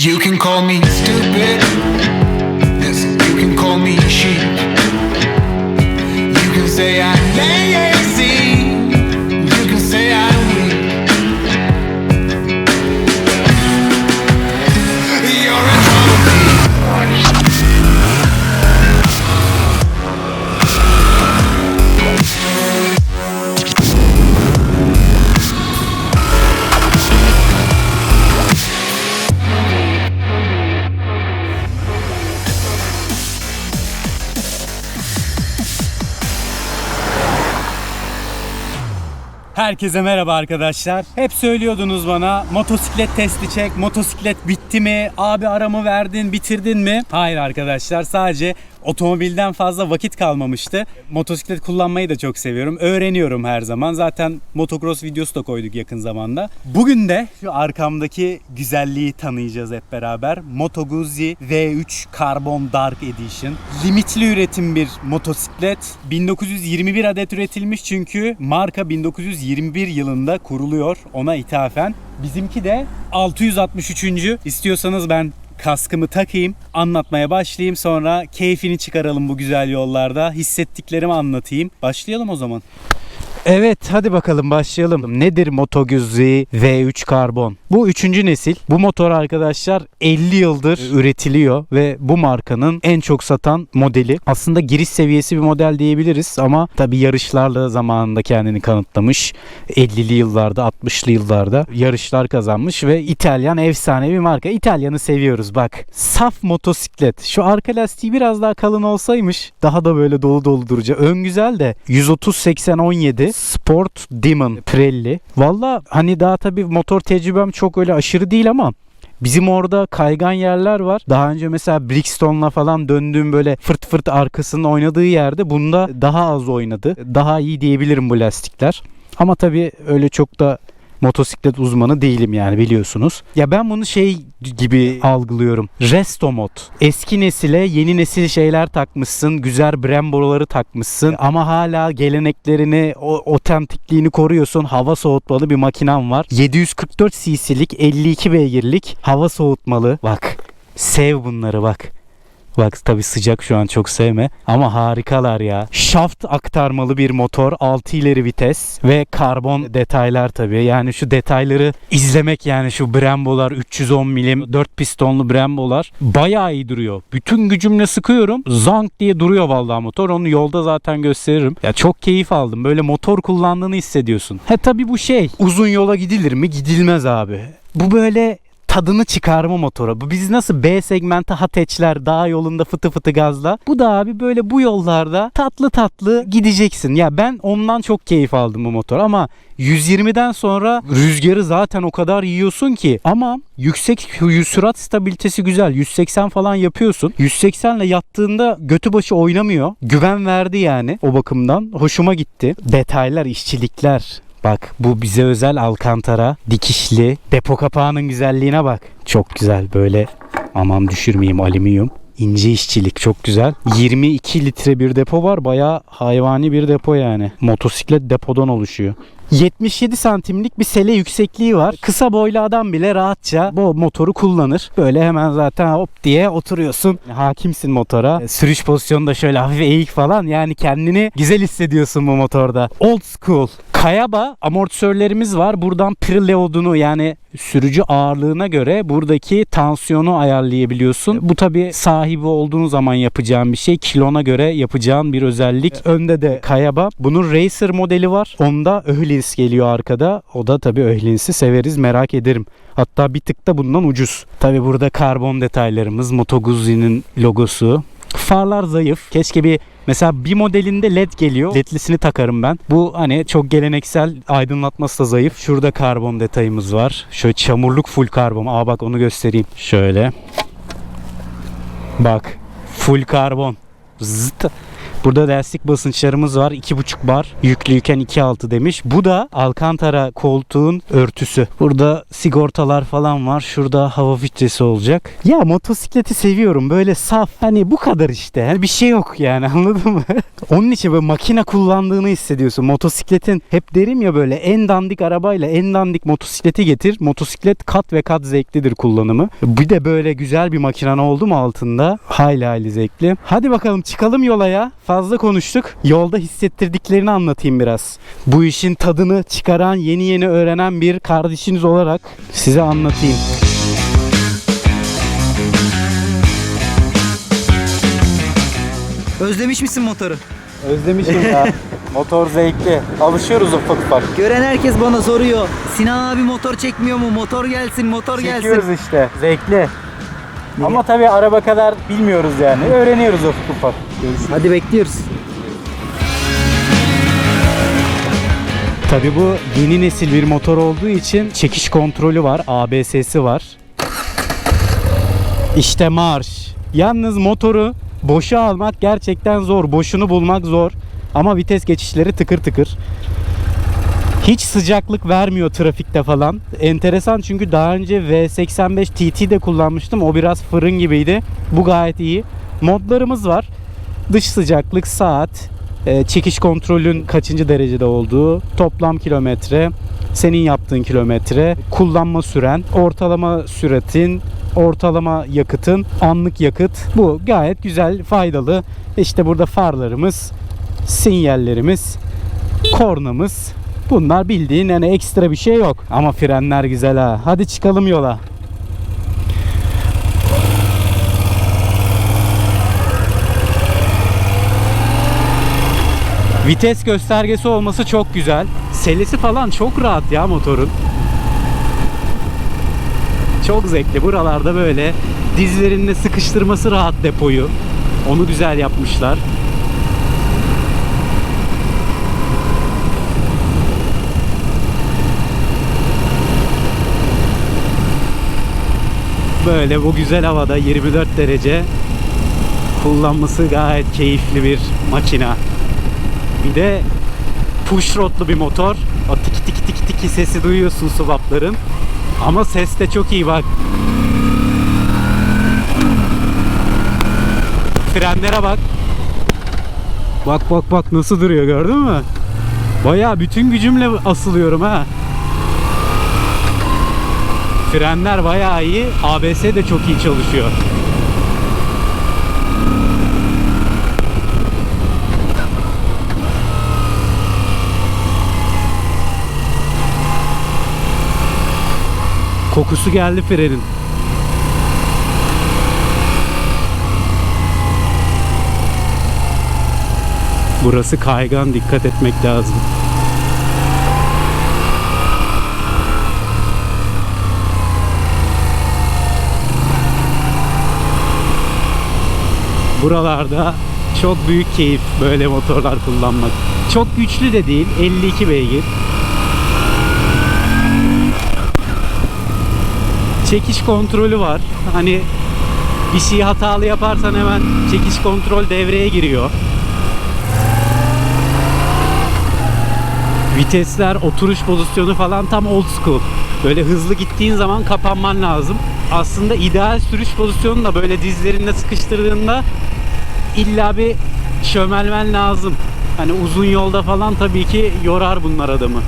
You can call me stupid. Listen, you can call me sheep. You can say I'm lazy. Herkese merhaba arkadaşlar. Hep söylüyordunuz bana motosiklet testi çek, motosiklet bitti mi, abi aramı verdin, bitirdin mi? Hayır arkadaşlar sadece otomobilden fazla vakit kalmamıştı. Motosiklet kullanmayı da çok seviyorum. Öğreniyorum her zaman. Zaten motocross videosu da koyduk yakın zamanda. Bugün de şu arkamdaki güzelliği tanıyacağız hep beraber. Moto Guzzi V3 Carbon Dark Edition. Limitli üretim bir motosiklet. 1921 adet üretilmiş çünkü marka 1921 yılında kuruluyor ona ithafen. Bizimki de 663. İstiyorsanız ben kaskımı takayım, anlatmaya başlayayım. Sonra keyfini çıkaralım bu güzel yollarda. Hissettiklerimi anlatayım. Başlayalım o zaman. Evet hadi bakalım başlayalım. Nedir Moto Guzzi V3 Karbon? Bu üçüncü nesil. Bu motor arkadaşlar 50 yıldır üretiliyor ve bu markanın en çok satan modeli. Aslında giriş seviyesi bir model diyebiliriz ama tabi yarışlarla zamanında kendini kanıtlamış. 50'li yıllarda 60'lı yıllarda yarışlar kazanmış ve İtalyan efsane bir marka. İtalyan'ı seviyoruz bak. Saf motosiklet. Şu arka lastiği biraz daha kalın olsaymış daha da böyle dolu dolu duracak. Ön güzel de 130 80 17 Sport Demon Pirelli. Valla hani daha tabii motor tecrübem çok öyle aşırı değil ama Bizim orada kaygan yerler var. Daha önce mesela Brixton'la falan döndüğüm böyle fırt fırt arkasının oynadığı yerde bunda daha az oynadı. Daha iyi diyebilirim bu lastikler. Ama tabii öyle çok da motosiklet uzmanı değilim yani biliyorsunuz. Ya ben bunu şey gibi algılıyorum. Resto mod. Eski nesile yeni nesil şeyler takmışsın. Güzel Brembo'ları takmışsın. Ama hala geleneklerini, o otentikliğini koruyorsun. Hava soğutmalı bir makinen var. 744 cc'lik 52 beygirlik hava soğutmalı. Bak sev bunları bak. Bak tabi sıcak şu an çok sevme ama harikalar ya. Şaft aktarmalı bir motor, 6 ileri vites ve karbon detaylar tabi. Yani şu detayları izlemek yani şu Brembo'lar 310 milim 4 pistonlu Brembo'lar bayağı iyi duruyor. Bütün gücümle sıkıyorum. Zank diye duruyor vallahi motor. Onu yolda zaten gösteririm. Ya çok keyif aldım. Böyle motor kullandığını hissediyorsun. He tabi bu şey uzun yola gidilir mi? Gidilmez abi. Bu böyle tadını çıkarma motoru. Bu biz nasıl B segmenti hateçler dağ yolunda fıtı fıtı gazla. Bu da abi böyle bu yollarda tatlı tatlı gideceksin. Ya ben ondan çok keyif aldım bu motor ama 120'den sonra rüzgarı zaten o kadar yiyorsun ki ama yüksek sürat stabilitesi güzel. 180 falan yapıyorsun. 180 ile yattığında götü başı oynamıyor. Güven verdi yani o bakımdan. Hoşuma gitti. Detaylar, işçilikler, Bak bu bize özel alkantara, dikişli, depo kapağının güzelliğine bak. Çok güzel böyle aman düşürmeyeyim alüminyum. İnce işçilik çok güzel. 22 litre bir depo var. Bayağı hayvani bir depo yani. Motosiklet depodan oluşuyor. 77 santimlik bir sele yüksekliği var. Kısa boylu adam bile rahatça bu motoru kullanır. Böyle hemen zaten hop diye oturuyorsun. Hakimsin motora. E, Sürüş pozisyonunda şöyle hafif eğik falan. Yani kendini güzel hissediyorsun bu motorda. Old school. Kayaba amortisörlerimiz var. Buradan preload'unu yani sürücü ağırlığına göre buradaki tansiyonu ayarlayabiliyorsun. Bu tabi sahibi olduğun zaman yapacağın bir şey. Kilona göre yapacağın bir özellik. Önde de Kayaba. Bunun Racer modeli var. Onda Öhlins geliyor arkada. O da tabi Öhlins'i severiz merak ederim. Hatta bir tık da bundan ucuz. Tabi burada karbon detaylarımız. Moto Guzzi'nin logosu. Farlar zayıf. Keşke bir Mesela bir modelinde led geliyor. Ledlisini takarım ben. Bu hani çok geleneksel aydınlatması da zayıf. Şurada karbon detayımız var. Şöyle çamurluk full karbon. Aa bak onu göstereyim. Şöyle. Bak. Full karbon. Zıt. Burada lastik basınçlarımız var. 2.5 bar. Yüklüyken 2.6 demiş. Bu da Alcantara koltuğun örtüsü. Burada sigortalar falan var. Şurada hava filtresi olacak. Ya motosikleti seviyorum. Böyle saf. Hani bu kadar işte. Hani bir şey yok yani anladın mı? Onun için böyle makine kullandığını hissediyorsun. Motosikletin hep derim ya böyle en dandik arabayla en dandik motosikleti getir. Motosiklet kat ve kat zevklidir kullanımı. Bir de böyle güzel bir makinen oldu mu altında? Hayli hayli zevkli. Hadi bakalım çıkalım yola ya. Fazla konuştuk. Yolda hissettirdiklerini anlatayım biraz. Bu işin tadını çıkaran, yeni yeni öğrenen bir kardeşiniz olarak size anlatayım. Özlemiş misin motoru? Özlemişim ya. Motor zevkli. Alışıyoruz ufak ufak. Gören herkes bana soruyor. Sinan abi motor çekmiyor mu? Motor gelsin, motor gelsin. Çekiyoruz işte. Zevkli. Ama tabii araba kadar bilmiyoruz yani. Öğreniyoruz ufak ufak. Hadi bekliyoruz. Tabii bu yeni nesil bir motor olduğu için çekiş kontrolü var, ABS'si var. İşte marş. Yalnız motoru boşa almak gerçekten zor. Boşunu bulmak zor. Ama vites geçişleri tıkır tıkır. Hiç sıcaklık vermiyor trafikte falan. Enteresan çünkü daha önce V85 TT de kullanmıştım. O biraz fırın gibiydi. Bu gayet iyi. Modlarımız var. Dış sıcaklık, saat, e, çekiş kontrolün kaçıncı derecede olduğu, toplam kilometre, senin yaptığın kilometre, kullanma süren, ortalama süratin, ortalama yakıtın, anlık yakıt. Bu gayet güzel, faydalı. İşte burada farlarımız, sinyallerimiz, kornamız. Bunlar bildiğin yani ekstra bir şey yok. Ama frenler güzel ha. Hadi çıkalım yola. Vites göstergesi olması çok güzel. Selesi falan çok rahat ya motorun. Çok zevkli. Buralarda böyle dizlerinde sıkıştırması rahat depoyu. Onu güzel yapmışlar. Böyle bu güzel havada 24 derece kullanması gayet keyifli bir makina. Bir de push rodlu bir motor. O tiki tiki tiki tiki sesi duyuyorsun subapların. Ama ses de çok iyi bak. Frenlere bak. Bak bak bak nasıl duruyor gördün mü? Bayağı bütün gücümle asılıyorum ha. Frenler bayağı iyi. ABS de çok iyi çalışıyor. Kokusu geldi frenin. Burası kaygan dikkat etmek lazım. Buralarda çok büyük keyif böyle motorlar kullanmak. Çok güçlü de değil. 52 beygir. çekiş kontrolü var. Hani bir şeyi hatalı yaparsan hemen çekiş kontrol devreye giriyor. Vitesler, oturuş pozisyonu falan tam old school. Böyle hızlı gittiğin zaman kapanman lazım. Aslında ideal sürüş pozisyonu da böyle dizlerinde sıkıştırdığında illa bir şömelmen lazım. Hani uzun yolda falan tabii ki yorar bunlar adamı.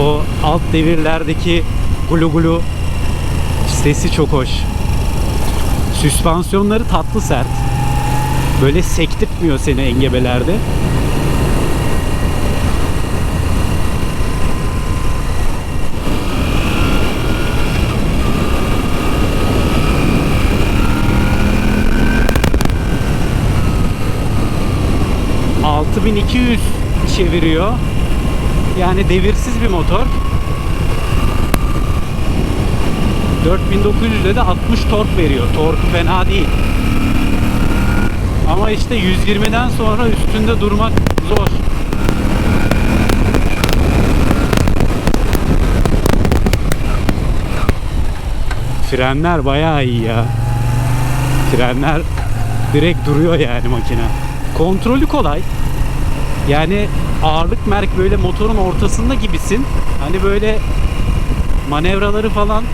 o alt devirlerdeki gulu gulu sesi çok hoş. Süspansiyonları tatlı sert. Böyle sektirtmiyor seni engebelerde. ...6200 çeviriyor. Yani devirsiz bir motor. 4900'de de 60 tork veriyor. Torku fena değil. Ama işte 120'den sonra üstünde durmak zor. Frenler bayağı iyi ya. Frenler direkt duruyor yani makine. Kontrolü kolay. Yani ağırlık merk böyle motorun ortasında gibisin. Hani böyle manevraları falan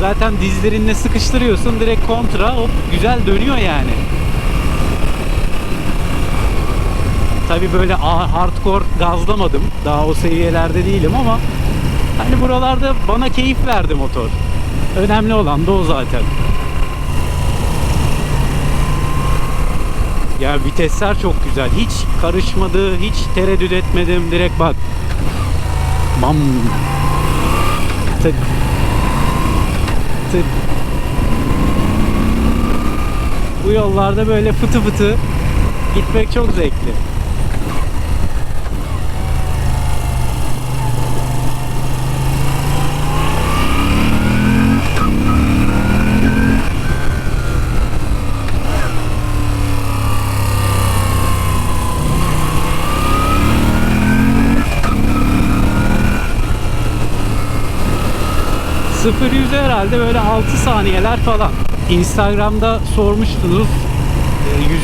zaten dizlerinle sıkıştırıyorsun direkt kontra hop güzel dönüyor yani. Tabi böyle hardcore gazlamadım. Daha o seviyelerde değilim ama hani buralarda bana keyif verdi motor. Önemli olan da o zaten. Ya vitesler çok güzel. Hiç karışmadı, hiç tereddüt etmedim. Direkt bak. Bam. Tık. Tık. Bu yollarda böyle fıtı fıtı gitmek çok zevkli. Sıfır yüze herhalde böyle 6 saniyeler falan. Instagram'da sormuştunuz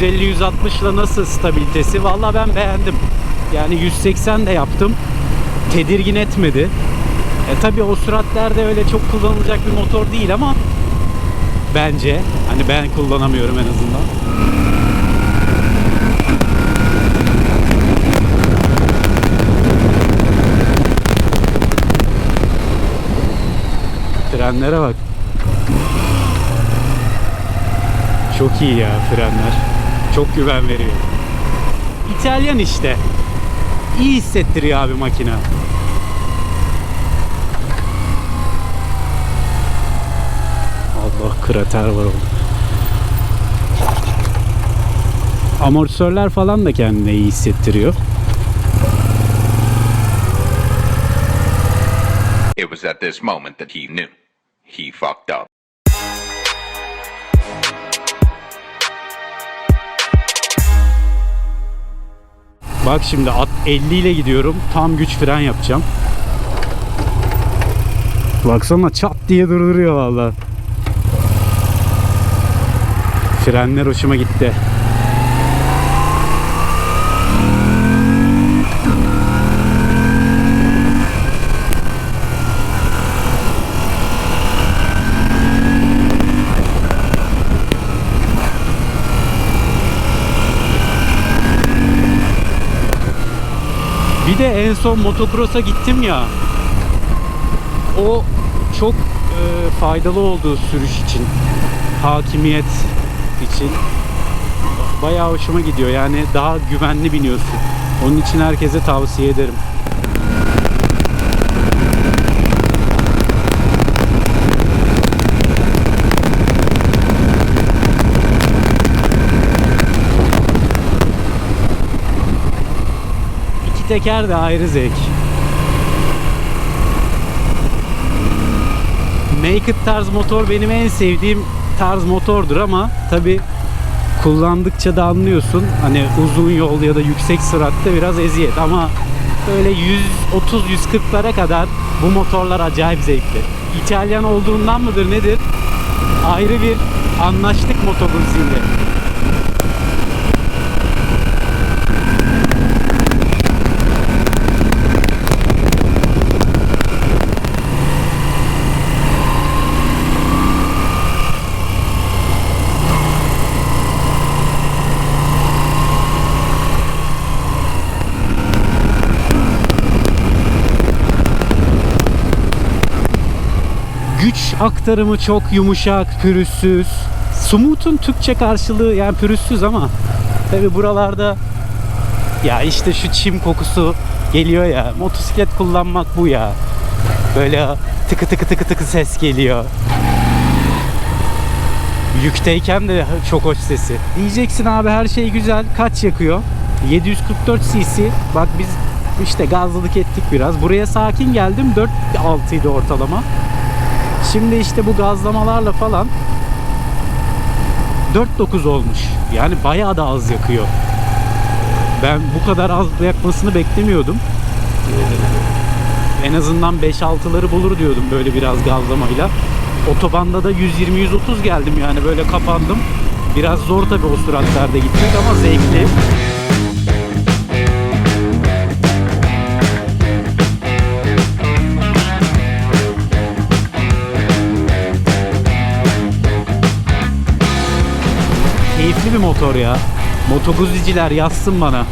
e, 150-160 ile nasıl stabilitesi? Valla ben beğendim. Yani 180 de yaptım. Tedirgin etmedi. E tabi o süratlerde öyle çok kullanılacak bir motor değil ama bence hani ben kullanamıyorum en azından. Frenlere bak. Çok iyi ya frenler. Çok güven veriyor. İtalyan işte. İyi hissettiriyor abi makine. Allah krater var orada. Amortisörler falan da kendine iyi hissettiriyor. It was at this moment that he knew. He fucked up. Bak şimdi at 50 ile gidiyorum. Tam güç fren yapacağım. Baksana çat diye durduruyor valla. Frenler hoşuma gitti. Bir de en son motocross'a gittim ya. O çok e, faydalı oldu sürüş için. Hakimiyet için. Bayağı hoşuma gidiyor. Yani daha güvenli biniyorsun. Onun için herkese tavsiye ederim. Teker de ayrı zevk. Naked tarz motor benim en sevdiğim tarz motordur ama tabi kullandıkça da anlıyorsun. Hani uzun yol ya da yüksek süratte biraz eziyet ama böyle 130-140'lara kadar bu motorlar acayip zevkli. İtalyan olduğundan mıdır nedir? Ayrı bir anlaştık Moto Guzzi'yle. güç aktarımı çok yumuşak, pürüzsüz. Smooth'un Türkçe karşılığı yani pürüzsüz ama tabi buralarda ya işte şu çim kokusu geliyor ya. Motosiklet kullanmak bu ya. Böyle tıkı tıkı tıkı tıkı ses geliyor. Yükteyken de çok hoş sesi. Diyeceksin abi her şey güzel. Kaç yakıyor? 744 cc. Bak biz işte gazladık ettik biraz. Buraya sakin geldim. 4.6 idi ortalama. Şimdi işte bu gazlamalarla falan 4.9 olmuş. Yani bayağı da az yakıyor. Ben bu kadar az yakmasını beklemiyordum. En azından 5-6'ları bulur diyordum böyle biraz gazlamayla. Otobanda da 120-130 geldim yani böyle kapandım. Biraz zor tabii o süratlerde gitmek ama zevkli. Motor ya. Motoguziciler yazsın bana.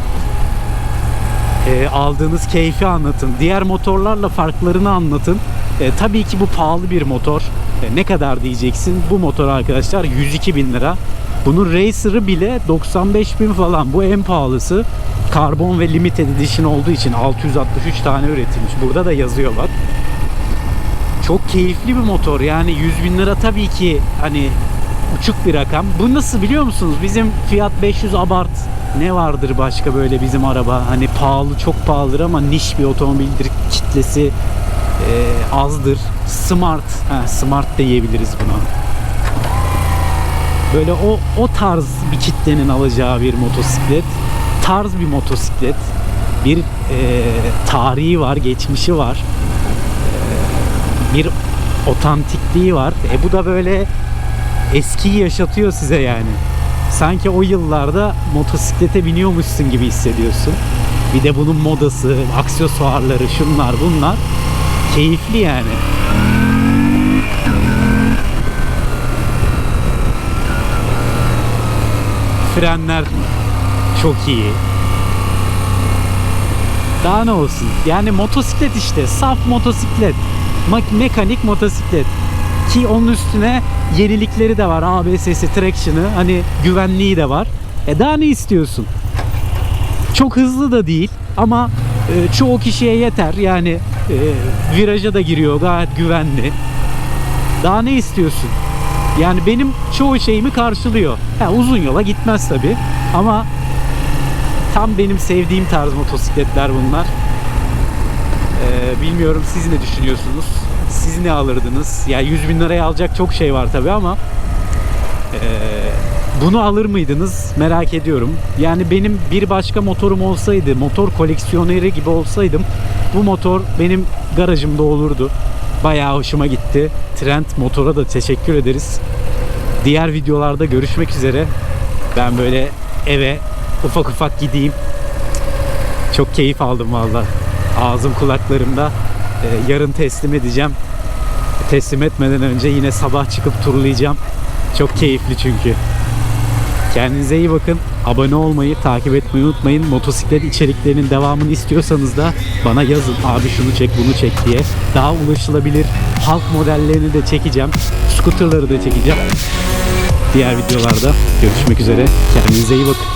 Ee, aldığınız keyfi anlatın. Diğer motorlarla farklarını anlatın. Ee, tabii ki bu pahalı bir motor. Ee, ne kadar diyeceksin? Bu motor arkadaşlar 102 bin lira. Bunun Racer'ı bile 95 bin falan. Bu en pahalısı. Karbon ve limited edition olduğu için 663 tane üretilmiş. Burada da yazıyor bak. Çok keyifli bir motor. Yani 100 bin lira tabii ki hani uçuk bir rakam. Bu nasıl biliyor musunuz? Bizim Fiat 500 Abarth ne vardır başka böyle bizim araba? Hani pahalı çok pahalıdır ama niş bir otomobildir. Kitlesi e, azdır. Smart. Ha, smart diyebiliriz buna. Böyle o o tarz bir kitlenin alacağı bir motosiklet. Tarz bir motosiklet. Bir e, tarihi var, geçmişi var bir otantikliği var. E bu da böyle eskiyi yaşatıyor size yani. Sanki o yıllarda motosiklete biniyormuşsun gibi hissediyorsun. Bir de bunun modası, aksesuarları, şunlar bunlar keyifli yani. Frenler çok iyi. Daha ne olsun? Yani motosiklet işte. Saf motosiklet. Mekanik motosiklet. Ki onun üstüne yenilikleri de var. ABS'si, traction'ı, hani güvenliği de var. E daha ne istiyorsun? Çok hızlı da değil ama e, çoğu kişiye yeter. Yani e, viraja da giriyor gayet güvenli. Daha ne istiyorsun? Yani benim çoğu şeyimi karşılıyor. Ha, uzun yola gitmez tabi ama tam benim sevdiğim tarz motosikletler bunlar. Ee, bilmiyorum siz ne düşünüyorsunuz? Siz ne alırdınız? Ya 100 bin liraya alacak çok şey var tabi ama ee, bunu alır mıydınız? Merak ediyorum. Yani benim bir başka motorum olsaydı, motor koleksiyoneri gibi olsaydım bu motor benim garajımda olurdu. Bayağı hoşuma gitti. Trend Motor'a da teşekkür ederiz. Diğer videolarda görüşmek üzere. Ben böyle eve ufak ufak gideyim. Çok keyif aldım valla. Ağzım kulaklarımda. Yarın teslim edeceğim. Teslim etmeden önce yine sabah çıkıp turlayacağım. Çok keyifli çünkü. Kendinize iyi bakın. Abone olmayı, takip etmeyi unutmayın. Motosiklet içeriklerinin devamını istiyorsanız da bana yazın. Abi şunu çek, bunu çek diye. Daha ulaşılabilir halk modellerini de çekeceğim. Scooter'ları da çekeceğim. Diğer videolarda görüşmek üzere. Kendinize iyi bakın.